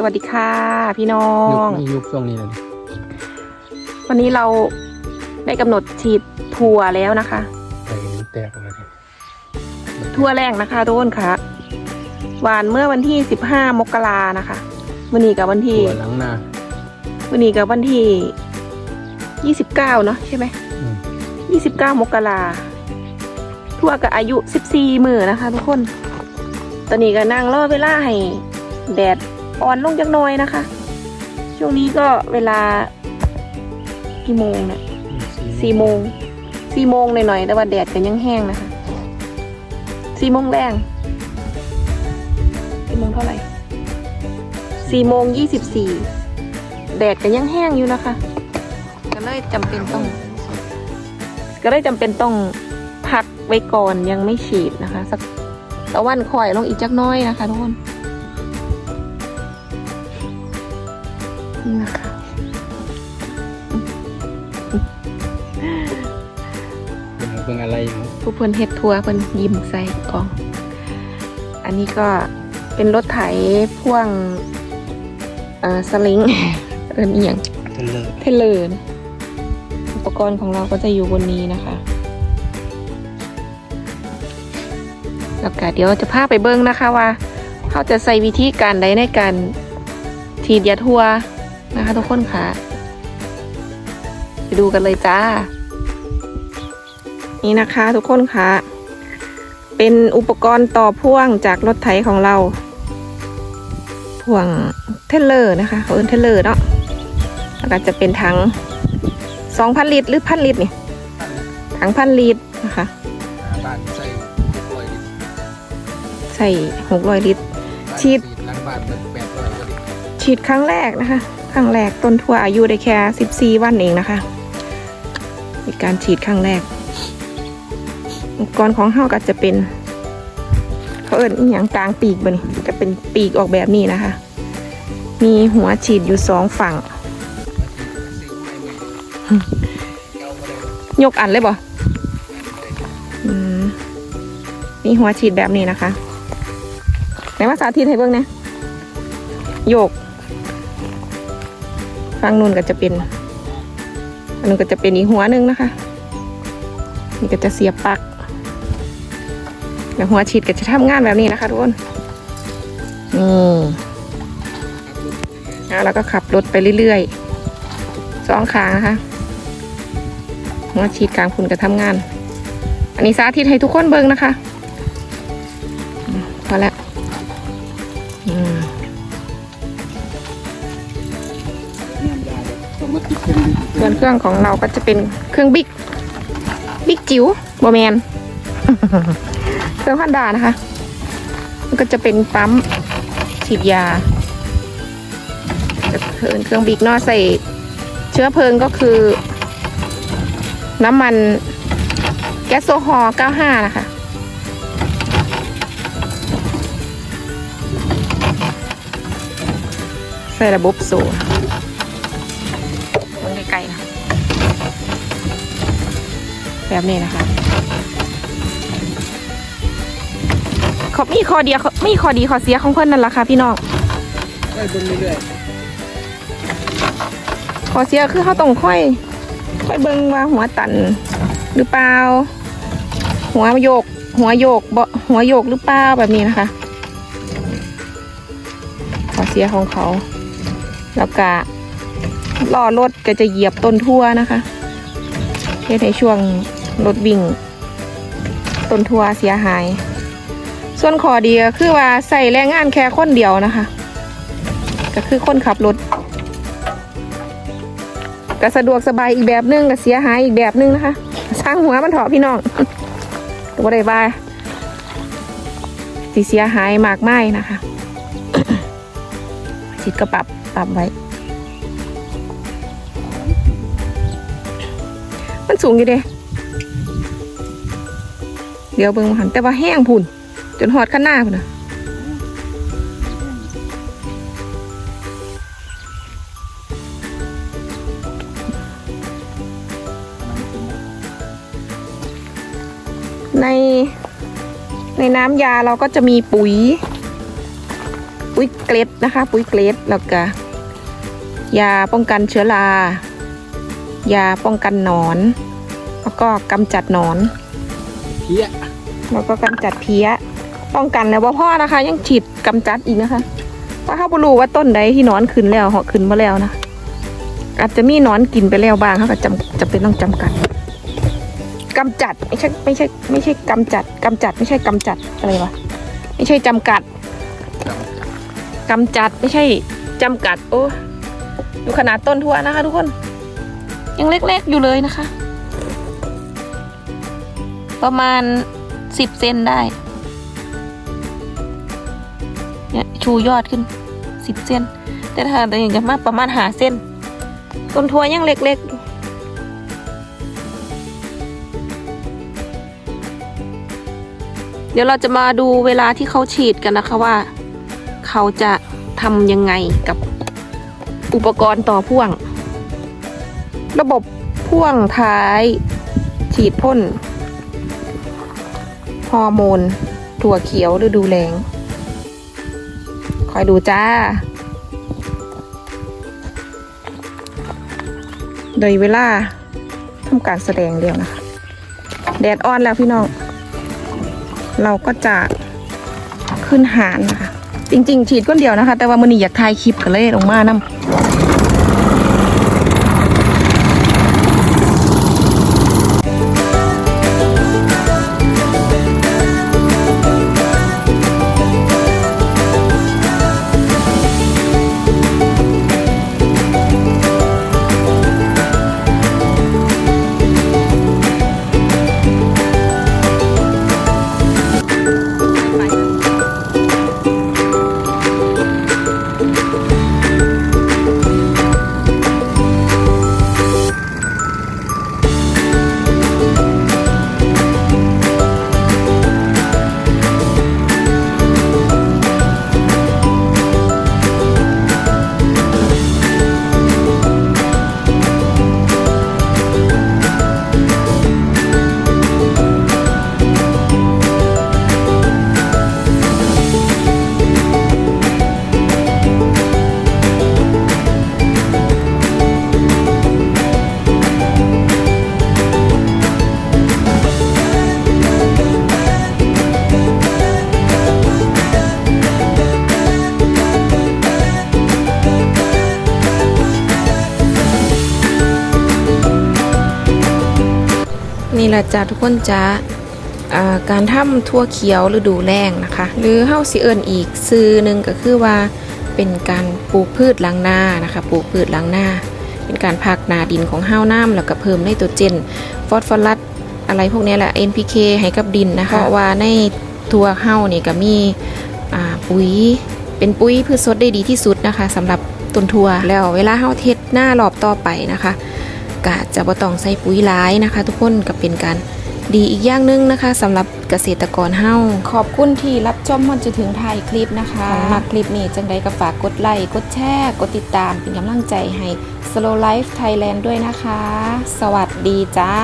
สวัสดีค่ะพี่น้อยุคงมียุคช่วงนี้เลยวันนี้เราได้กำหนดฉีดทัวร์แล้วนะคะไอ้มันแตกเลยทัวร์แรกนะคะทุกคนค่ะหวานเมื่อวันที่ 15 มกรานะคะวันนี้กับวันที่ตัวหลังหน้าวันนี้กับวันที่ 29 เนาะใช่ไหม อืม29 มกราทัวร์กับอายุ 14 มือนะคะ ทุกคน ตอนนี้ก็นั่งรอเวลาให้แดด อ่อนลงจักหน่อยนะคะ ช่วงนี้ก็เวลากี่โมงเนี่ยสี่โมงสี่โมงหน่อยๆแต่ว่าแดดก็ยังแห้งนะคะสี่โมงแรงสี่โมงเท่าไหร่สี่โมงยี่สิบสี่แดดก็ยังแห้งอยู่นะคะ ก็เลยจำเป็นต้อง ก็เลยจำเป็นต้องพักไว้ก่อนยังไม่ฉีดนะคะ สักตะวันคอยลงอีกจักหน้อยนะคะทุกคน นี่นะคะเป็นเป็นอะไรอยู่ผู้เพิ่นเฮ็ดทัวร์เพิ่นยิ้มใส่กล่อง อันนี้ก็เป็นรถไถพ่วง เอ่อสลิง เอินอีหยัง เทเลอร์เทเลอร์นะอุปกรณ์ของเราก็จะอยู่บนนี้นะคะ แล้วก็เดี๋ยวจะพาไปเบิ้งนะคะว่าเขาจะใส่วิธีการใดในการฉีดยาทัวร์ นะคะทุกคนค่ะ ไปดูกันเลยจ้า นี่นะคะทุกคนค่ะ เป็นอุปกรณ์ต่อพ่วงจากรถไถของเรา พ่วงเทเลอร์นะคะเขาเอิ้นเทเลอร์เนาะแล้วก็จะเป็นถัง2,000ลิตรหรือพันลิตรนี่ถังพันลิตรนะคะบ้านใส่ลอยใส่600ลิตรฉีดหลังบ้านเป็นแปดร้อยกว่าลิตรฉีดครั้งแรกนะคะค รั้งแรกต้นทั่วอายุได้แค่ 14 วันเองนะคะในการฉีดครั้งแรก อุปกรณ์ของเฮาก็จะเป็น เขาเอิ้นอหย่างกลางปีกบนจะเป็นปีกออกแบบนี้นะคะ มีหัวฉีดอยู่สองฝั่ง ยกอันเลยบ่อืมมีหัวฉีดแบบนี้นะคะ ไหนว่าสาธิตให้เบิ่งนะโยก ฝั่งนู้นก็จะเป็น อันนู้นก็จะเป็นอีกหัวหนึ่งนะคะ นี่ก็จะเสียบปลักแล้วหัวฉีดก็จะทำงานแบบนี้นะคะทุกคนนี่แล้วเราก็ขับรถไปเรื่อยๆสองขางนะคะหัวฉีดกลางคุณก็ทำงาน อันนี้สาธิตให้ทุกคนเบิ่งนะคะพอแล้วอืม ส่วนเครื่องของเราก็จะเป็นเครื่องบิ๊กบิ๊กจิ๋วบอแมนเครื่องพันดานะคะมันก็จะเป็นปั๊มฉีดยาจะเพลินเครื่องบิ๊กนอใส่ เชื้อเพลิงก็คือ น้ำมันแก๊สโซฮอล์95 นะคะใส่ระบบโซ่มัน กลๆนะแบบนี้นะคะเขอมีข้อเดียวมีข้อดีข้อเสียของเพื่อนนั่นแหละค่ะพี่น้องได้เบิ่งเรื่อยข้อเสียคือเขาต้องค่อย ค่อยเบิ่งว่าหัวตันหรือเปล่า หัวโยก หัวโยกบ่หัวโยกหรือเปล่าแบบนี้นะคะ ข้อเสียของเขา แล้วก็ ล้อรถก็จะเหยียบต้นทั่วนะคะเฮ็ดให้ช่วงรถวิ่ง ต้นทั่วเสียหาย ส่วนข้อดีก็คือว่าใส่แรงงานแค่คนเดียวนะคะ ก็คือคนขับรถก็สะดวกสบายอีกแบบนึงก็เสียหายอีกแบบนึงนะคะสร้างหัวมันเถอะพี่น้องตัวใดบาสิเสียหายมากไม่นะคะชิดก็ปรับปรับไว้ สูงอยู่เด้เดี๋ยวเบิ่งหันแต่ว่าแห้งพุ่น จนหอดข้างหน้าพุ่นนะในในน้ำยาเราก็จะมีปุ๋ยปปุ๋ยเกล็ดนะคะ ปุ๋ยเกล็ดแล้วก็ยาป้องกันเชื้อรายาป้องกันหนอน แล้วก็กำจัดหนอน เพี้ยแล้วก็กำจัดเพี้ย ป้องกันแล้วว่าพ่อนะคะ ยังฉีดกำจัดอีกนะคะเพราะถ้าบรู้ว่าต้นใดที่หนอนขึ้นแล้วเหาะขึ้นมาแล้วนะอาจจะมีหนอนกินไปแล้วบ้างเขาก็จำจำเป็นต้องจำกัดกำจัดไม่ใช่ไม่ใช่ไม่ใช่กำจัดกำจัดไม่ใช่กำจัดอะไรวะไม่ใช่จำกัดจกำจัดไม่ใช่จำกัดโอ้ดูขนาดต้นทั่วนะคะ ทุกคน ยังเล็กๆอยู่เลยนะคะ ประมาณสิบเซนได้ เนี่ยชูยอดขึ้นสิบเซนแต่ถ้าแต่อย่างจะมากประมาณหาเส้น ต้นทั่วยังเล็กๆเดี๋ยวเราจะมาดูเวลาที่เขาฉีดกันนะคะว่า เขาจะทำยังไงกับอุปกรณ์ต่อพ่วง ระบบพ่วงท้าย ฉีดพ่น ฮอร์โมน ถั่วเขียวฤดูแรงคอยดูจ้า โดยเวลาทำการแสดงเดียวนะคะ แดดอ่อนแล้วพี่น้อง เราก็จะขึ้นหานนะคะ จริง ๆ ฉีดก้นเดียวนะคะ แต่ว่ามันนี่อยากถ่ายคลิปกันเลยลงมานํ นี่แหละจ้าทุกคนจ้าอ่าการทำทั่วเขียวฤดูแล้งนะคะ หรือเฮาสิเอิ้นอีกซื้อหนึ่งก็คือว่าเป็นการปลูกพืชล้างหน้านะคะปลูกพืชล้างหน้า เป็นการพักนาดินของห้าวน้ำแล้วก็เพิ่มไนโตรเจน ฟอสฟอรัสอะไรพวกนี้แหละ NPK ให้กับดินนะคะเพราะว่าในตัวเฮ้านี่ก็มีอ่าปุ๋ยเป็นปุ๋ยพืชสดได้ดีที่สุดนะคะสำหรับต้นทั่วแล้วเวลาเฮ้าเทศหน้ารอบต่อไปนะคะ ก็จะบ่ต้องใส่ปุ๋ยร้ายนะคะ ทุกคนก็เป็นการดีอีกอย่างหนึงนะคะสำหรับเกษตรกรเฮ้าขอบคุณที่รับชมมันจนถึงท้ายคลิปนะคะมาคลิปนี้จังใดก็ฝากกดไลค์กดแชร์กดติดตามเป็นกำลังใจให้ Slow Life Thailand ด้วยนะคะ สวัสดีจ้า